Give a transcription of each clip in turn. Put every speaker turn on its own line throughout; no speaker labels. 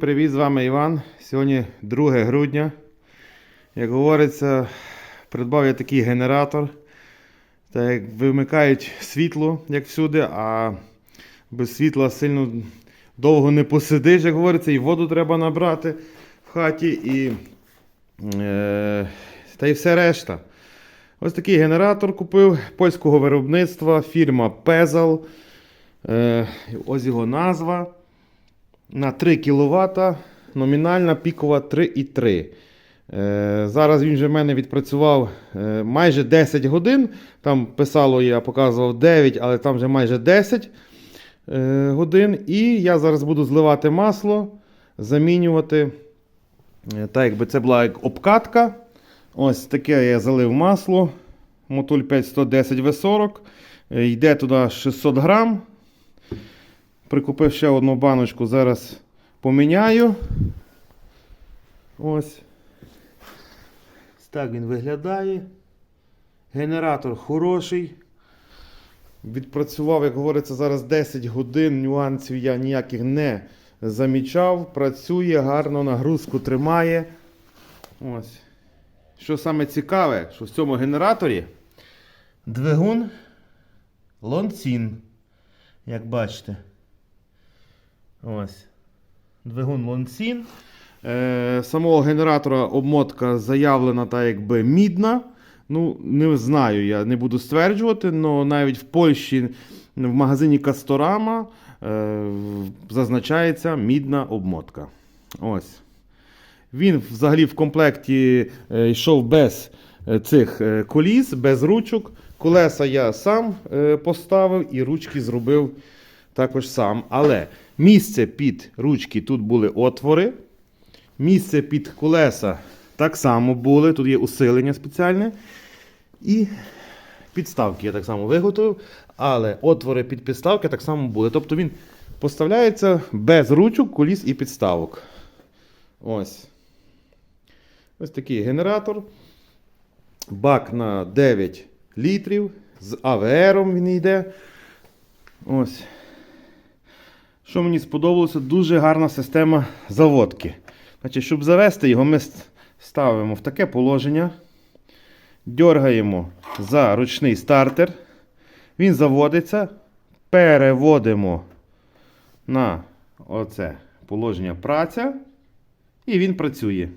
Привіт, з вами Іван. Сьогодні 2 грудня. Як говориться, придбав я такий генератор. Так як вимикають світло, як всюди, а без світла сильно довго не посидиш, як говориться, і воду треба набрати в хаті, і, е, та й все решта. Ось такий генератор купив польського виробництва, фірма Pezal. Е, ось його назва. На 3 кВт, номінальна пікова 3,3. Е, зараз він вже в мене відпрацював е, майже 10 годин. Там писало, я показував 9, але там вже майже 10 е, годин. І я зараз буду зливати масло, замінювати. Так, якби це була як обкатка. Ось таке я залив масло. Мотуль 5110 V40. Е, Йде туди 600 грам. Прикупив ще одну баночку, зараз поміняю. Ось. Так він виглядає. Генератор хороший. Відпрацював, як говориться, зараз 10 годин. Нюансів я ніяких не замічав. Працює, гарно нагрузку тримає. Ось. Що саме цікаве, що в цьому генераторі двигун Лонцін. Як бачите. Ось. Двигун Лонцін. Е, самого генератора обмотка заявлена та якби мідна. Ну, не знаю, я не буду стверджувати, але навіть в Польщі в магазині Касторама е, зазначається мідна обмотка. Ось. Він взагалі в комплекті е, йшов без е, цих е, коліс, без ручок. Колеса я сам поставив і ручки зробив також сам. Але місце під ручки тут були отвори. Місце під колеса так само були. Тут є усилення спеціальне. І підставки я так само виготовив. Але отвори під підставки так само були. Тобто він поставляється без ручок, коліс і підставок. Ось. Ось такий генератор. Бак на 9 літрів. З АВРом він йде. Ось. Що мені сподобалося, дуже гарна система заводки. Значить, Щоб завести його, ми ставимо в таке положення. Дергаємо за ручний стартер. Він заводиться. Переводимо на оце положення праця. І він працює.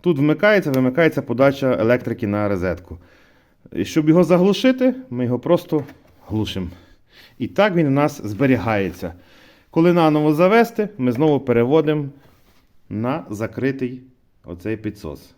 Тут вмикається, вимикається подача електрики на розетку. І щоб його заглушити, ми його просто глушимо. І так він у нас зберігається. Коли наново завести, ми знову переводимо на закритий оцей підсос.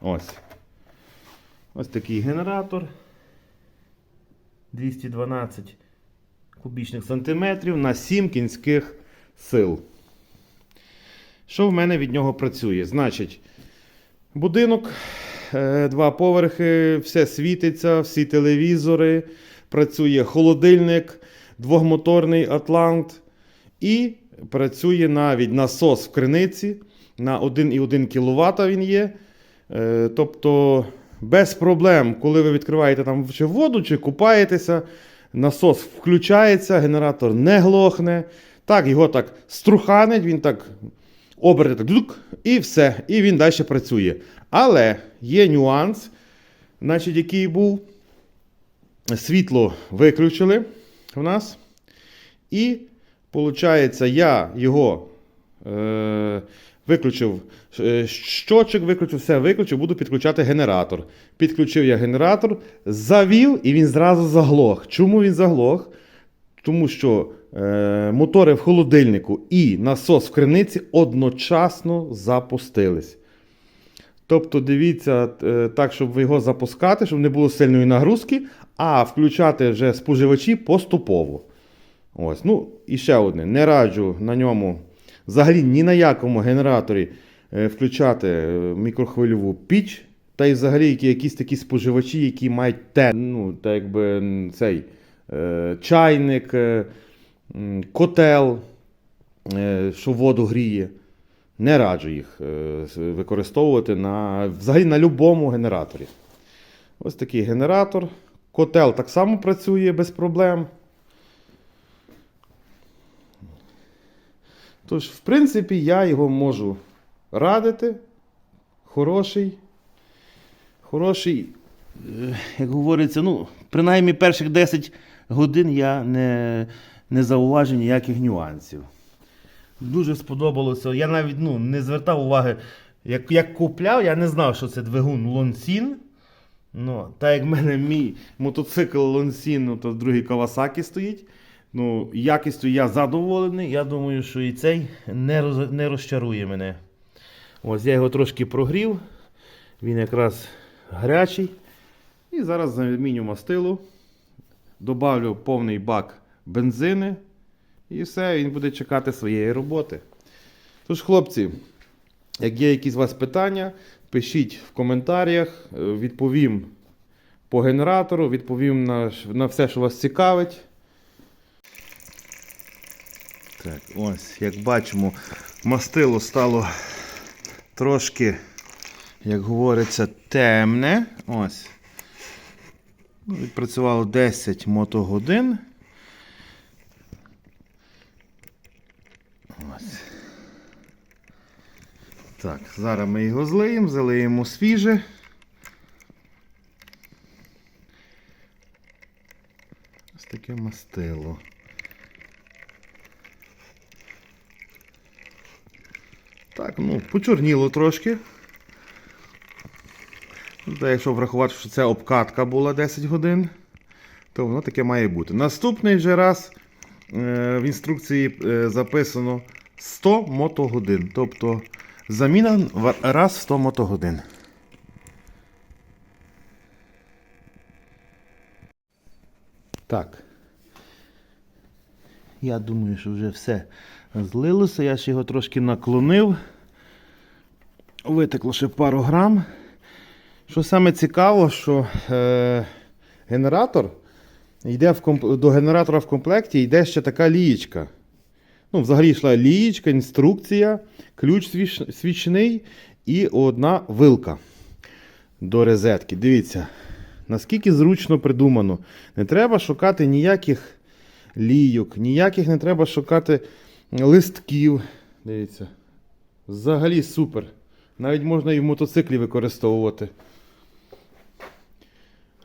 Ось. Ось такий генератор. 212 кубічних сантиметрів на 7 кінських сил. Що в мене від нього працює? Значить, будинок, е, два поверхи, все світиться, всі телевізори, працює холодильник, двохмоторний Атлант. І працює навіть насос в криниці на 1,1 кВт він є. Е, Тобто без проблем, коли ви відкриваєте там чи воду, чи купаєтеся, насос включається, генератор не глохне. Так, його так струханить, він так оберте так, і все, і він далі працює. Але є нюанс, значить, який був. Світло виключили в нас. І, виходить, я його е, виключив, е, щочик виключив, все виключив, буду підключати генератор. Підключив я генератор, завів і він зразу заглох. Чому він заглох? Тому що е, мотори в холодильнику і насос в криниці одночасно запустились. Тобто, дивіться е, так, щоб його запускати, щоб не було сильної нагрузки, а включати вже споживачі поступово. Ось. Ну, І ще одне. Не раджу на ньому взагалі ні на якому генераторі е, включати е, мікрохвильову піч. Та й взагалі якісь такі споживачі, які мають те, ну, так якби цей е, чайник, е, котел, е, що воду гріє. Не раджу їх е, використовувати на, взагалі на будь-якому генераторі. Ось такий генератор. Котел так само працює без проблем. Тож, в принципі, я його можу радити. Хороший. Хороший, е, як говориться, ну, принаймні перших 10 годин я не, не зауважив ніяких нюансів. Дуже сподобалося. Я навіть ну, не звертав уваги, як, як купляв, я не знав, що це двигун Лонсін. Ну, та як в мене мій мотоцикл Лонсін, ну, то другий Кавасакі стоїть. Ну, якістю я задоволений. Я думаю, що і цей не, роз, не розчарує мене. Ось я його трошки прогрів. Він якраз гарячий. І зараз заміню мастилу. Добавлю повний бак бензини. І все, він буде чекати своєї роботи. Тож, хлопці, як є якісь у вас питання, пишіть в коментарях, е, відповім по генератору, відповім на, на все, що вас цікавить. Так, ось, як бачимо, мастило стало трошки, як говориться, темне. Ось. Ну, Відпрацювало 10 мотогодин. Так, зараз ми його злиємо, залиємо свіже. Ось таке мастило. Так, ну, почорніло трошки. Та якщо врахувати, що це обкатка була 10 годин, то воно таке має бути. Наступний вже раз е, в інструкції е, записано 100 мотогодин. Тобто заміна раз в 100 мотогодин. Так. Я думаю, що вже все злилося. Я ще його трошки наклонив. Витекло ще пару грам. Що саме цікаво, що е, генератор йде в комп... до генератора в комплекті йде ще така лієчка. Ну, взагалі йшла лієчка, інструкція, ключ свіч... свічний і одна вилка до розетки. Дивіться, наскільки зручно придумано. Не треба шукати ніяких лійок, ніяких не треба шукати листків. Дивіться. Взагалі супер. Навіть можна і в мотоциклі використовувати.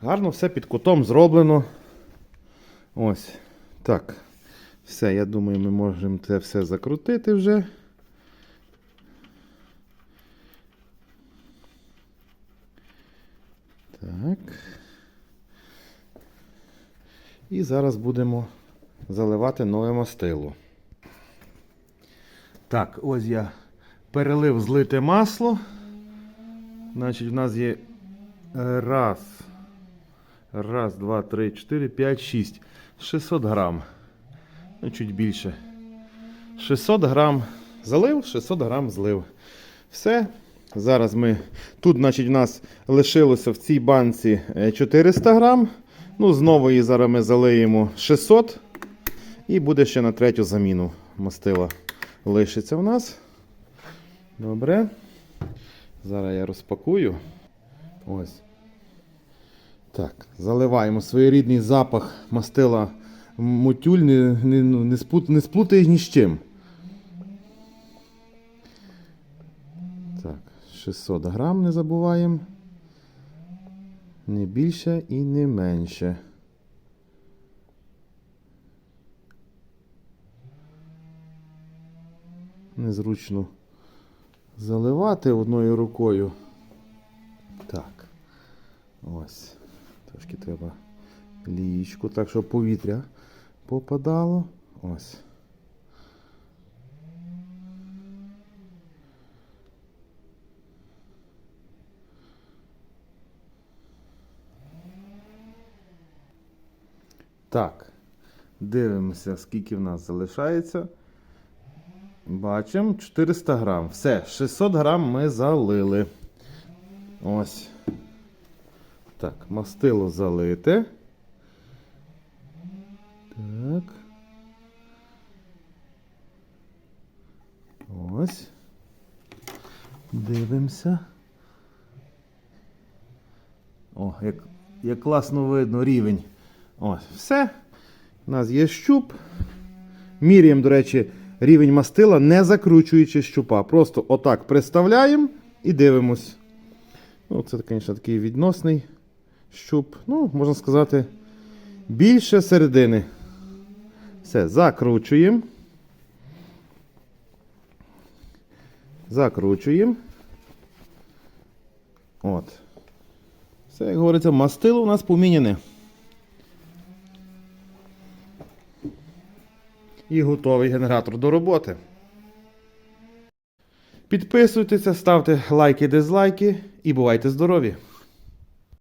Гарно все під кутом зроблено. Ось. Так. Все, я думаю, ми можемо це все закрутити вже. Так. І зараз будемо заливати нове мастило. Так, ось я перелив злите масло. Значить, в нас є раз, раз, два, три, чотири, п'ять, шість. 600 грам. Ну, чуть більше. 600 грам залив, 600 грам злив. Все. Зараз ми. Тут, значить, в нас лишилося в цій банці е, 400 грам. Ну, знову її зараз ми залиємо 600. І буде ще на третю заміну мастила. Лишиться в нас. Добре. Зараз я розпакую. Ось. Так, заливаємо своєрідний запах мастила мутюль, не, не, ну, не, спут, не сплутаєш ні з чим. Так, 600 грам не забуваємо. Не більше і не менше. Незручно заливати одною рукою. Так. Ось. Трошки треба лієчку, так, щоб повітря попадало. Ось. Так. Дивимося, скільки в нас залишається. Бачимо 400 грам. Все, 600 грам ми залили. Ось. Так, мастило залите. Так. Ось. Дивимося. О, як, як класно видно рівень. Ось, все. У нас є щуп. Міряємо, до речі, рівень мастила, не закручуючи щупа. Просто отак приставляємо і дивимось. Ну, це, звісно, такий відносний щуп. Ну, можна сказати, більше середини. Все, закручуємо. Закручуємо. От. Все, як говориться, мастило у нас поміняне. І готовий генератор до роботи. Підписуйтеся, ставте лайки, дизлайки і бувайте здорові!